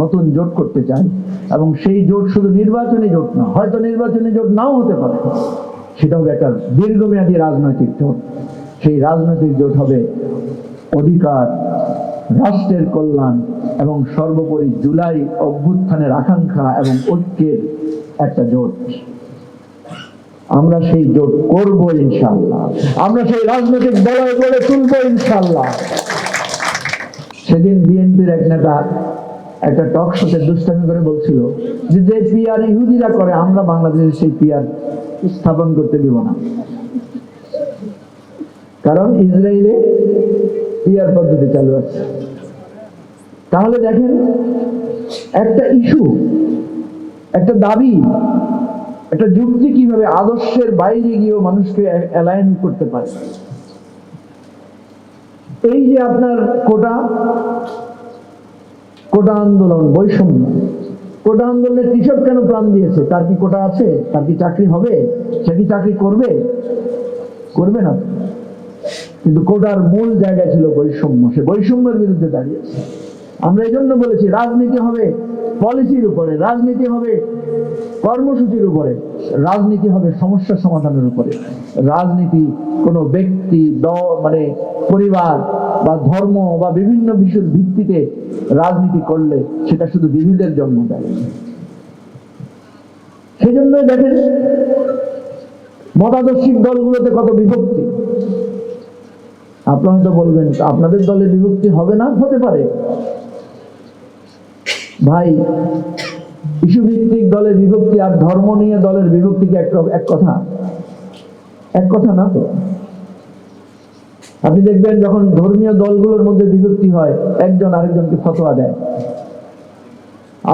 নতুন জোট করতে চাই এবং সেই জোট শুধু নির্বাচনী জোট না, হয়তো নির্বাচনী জোট নাও হতে পারে। সেটা হবে একটা দীর্ঘমেয়াদী রাজনৈতিক জোট। সেই রাজনৈতিক জোট হবে অধিকার, রাষ্ট্রের কল্যাণ এবং সর্বোপরি জুলাই অভ্যুত্থানের আকাঙ্ক্ষা এবং ঐক্যের একটা জোট। আমরা সেই জোট করব ইনশাল্লাহ আমরা সেই রাজনৈতিক বলয় গড়ে তুলবো ইনশাল্লাহ সেদিন বিএনপির এক নেতা একটা টক শোতে দুষ্টামি করে বলছিল যে যে পিয়ার ইহুদিরা করে, আমরা বাংলাদেশে সেই পিয়ার স্থাপন করতে দিব না। কারণ ইসরায়েলে পিয়ার পদ্ধতি চালু আছে। তাহলে দেখেন, একটা ইস্যু একটা দাবি, একটা যুক্তি কীভাবে আদর্শের বাইরে গিয়েও মানুষকে অ্যালাইন করতে পারে। এই যে আপনার কোটা কোটা আন্দোলন, বৈষম্য। কোটা আন্দোলনে কৃষক কেন প্রাণ দিয়েছে? তার কি কোটা আছে? তার কি চাকরি হবে? সে কি চাকরি করবে? করবে না। কিন্তু কোটার মূল জায়গা ছিল বৈষম্য। সে বৈষম্যের বিরুদ্ধে দাঁড়িয়েছে আমরা এই জন্য বলেছি, রাজনীতি হবে। পলিসির উপরে, রাজনীতি হবে কর্মসূচির উপরে, রাজনীতি হবে সমস্যা সমাধানের উপরে। রাজনীতি কোনো ব্যক্তি দ মানে পরিবার বা ধর্ম বা বিভিন্ন বিষয়ের ভিত্তিতে রাজনীতি করলে সেটা শুধু বিভেদের জন্ম দেয়। সেই সেজন্য দেখেন, মতাদর্শিক দলগুলোতে কত বিভক্তি। আপনারা তো বলবেন, আপনাদের দলে বিভক্তি হবে না, হতে পারে। ভাই ইস্যু ভিত্তিক দলের বিভক্তি আর ধর্ম নিয়ে দলের বিভক্তি কি এক কথা? এক কথা না তো? আপনি দেখবেন যখন ধর্মীয় দলগুলোর মধ্যে বিভক্তি হয়, একজন আরেকজনকে ফতোয়া দেয়।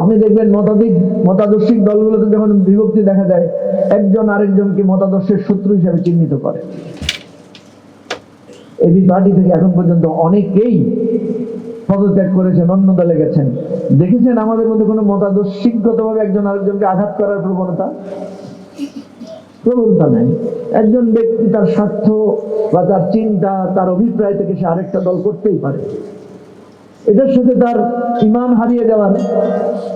আপনি দেখবেন মতাধিক মতাদর্শিক দলগুলোতে যখন বিভক্তি দেখা যায়, একজন আরেকজনকে মতাদর্শের শত্রু হিসেবে চিহ্নিত করে। এবি পার্টি থেকে এখন পর্যন্ত অনেকেই পদত্যাগ করেছেন, অন্য দলে গেছেন। দেখেছেন আমাদের মধ্যে কোনো মতাদর্শিকগতভাবে একজন আরেকজনকে আঘাত করার প্রবণতা? প্রবণতা নাই। একজন ব্যক্তি তার স্বার্থ বা তার চিন্তা, তার অভিপ্রায় থেকে সে আরেকটা দল করতেই পারে। এটার সাথে তার ইমান হারিয়ে যাওয়ার,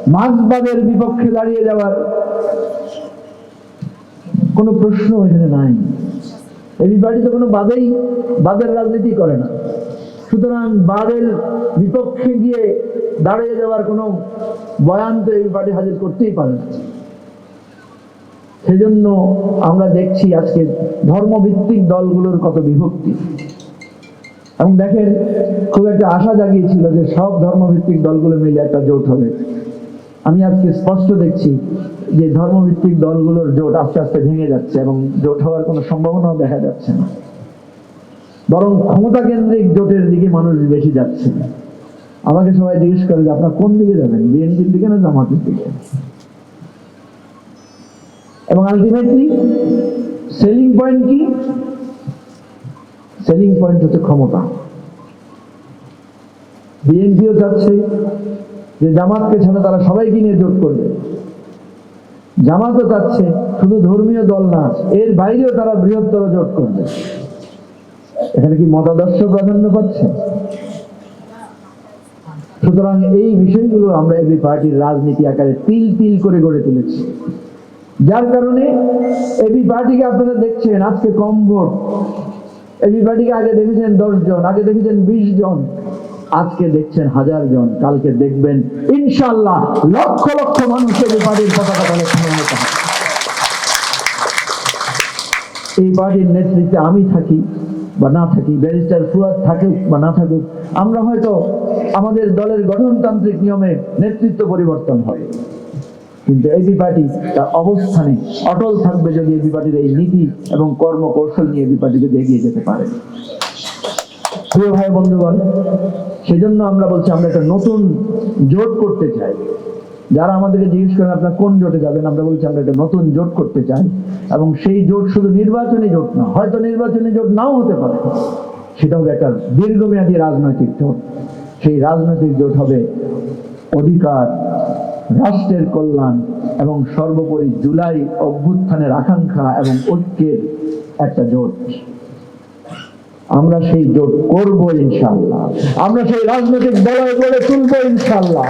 মাঝবাদের বিপক্ষে দাঁড়িয়ে যাওয়ার কোনো প্রশ্ন এখানে নাই। এই বাড়িতে কোনো বাদেই, বাদের রাজনীতি করে না। সুতরাং বাদের বিপক্ষে গিয়ে দাঁড়িয়ে যাওয়ার কোনো বয়ান তো এই পার্টি হাজির করতেই পারে না। সেজন্য আমরা দেখছি আজকে ধর্মভিত্তিক দলগুলোর কত বিভক্তি। এবং দেখেন, খুব একটা আশা জাগিয়েছিল যে সব ধর্মভিত্তিক দলগুলো মিলে একটা জোট হবে। আমি আজকে স্পষ্ট দেখছি যে ধর্মভিত্তিক দলগুলোর জোট আস্তে আস্তে ভেঙে যাচ্ছে এবং জোট হওয়ার কোনো সম্ভাবনাও দেখা যাচ্ছে না। বরং ক্ষমতা কেন্দ্রিক জোটের দিকে মানুষ বেশি যাচ্ছে আমাকে সবাই জিজ্ঞেস করে যে আপনার কোন দিকে যাবেন, বিএনপির দিকে না জামাতের দিকে? এবং আলটিমেটলি সেলিং পয়েন্ট কি? সেলিং পয়েন্ট হচ্ছে ক্ষমতা। বিএনপিও চাচ্ছে যে জামাতকে ছাড়া তারা সবাইকে নিয়ে জোট করবে? জামাতও চাচ্ছে শুধু ধর্মীয় দল না, এর বাইরেও তারা বৃহত্তর জোট করবে। এখানে কি মতাদর্শ প্রাধান্য পাচ্ছে? সুতরাং এই বিষয়গুলো আমরা এবি পার্টির রাজনীতি আকারে তিল তিল করে গড়ে তুলেছি। যার কারণে এবি পার্টিকে আপনারা দেখছেন, আজকে কম ভোট। এবি পার্টিকে আগে দেখেছেন দশ জন, আগে দেখেছেন বিশ জন। আজকে দেখছেন হাজার জন। কালকে দেখবেন ইনশাল্লাহ লক্ষ লক্ষ মানুষ এবি পার্টির পতাকা এই পার্টির নেতৃত্বে আমি থাকি। বা না থাকি, ব্যারিস্টার ফুয়াদ থাকুক বা না থাকুক, আমরা হয়তো আমাদের দলের গঠনতান্ত্রিক নিয়মে নেতৃত্ব পরিবর্তন হবে। কিন্তু এবি পার্টি তার অবস্থানে অটল থাকবে যদি এবি পার্টির এই নীতি এবং কর্মকৌশল নিয়ে এবি পার্টি যদি এগিয়ে যেতে পারে। প্রিয় ভাই বন্ধুগণ সেজন্য আমরা বলছি আমরা একটা নতুন জোট করতে চাই। যারা আমাদেরকে জিজ্ঞেস করেন আপনার কোন জোটে যাবেন, আমরা বলছি আমরা একটা নতুন জোট করতে চাই। এবং সেই জোট শুধু নির্বাচনী জোট না, হয়তো নির্বাচনী জোট নাও হতে পারে। সেটা হবে একটা দীর্ঘমেয়াদী রাজনৈতিক জোট। সেই রাজনৈতিক জোট হবে অধিকার, রাষ্ট্রের কল্যাণ এবং সর্বোপরি জুলাই অভ্যুত্থানের আকাঙ্ক্ষা এবং ঐক্যের একটা জোট। আমরা সেই জোট করব ইনশাল্লাহ আমরা সেই রাজনৈতিক বলয় গড়ে তুলবো ইনশাল্লাহ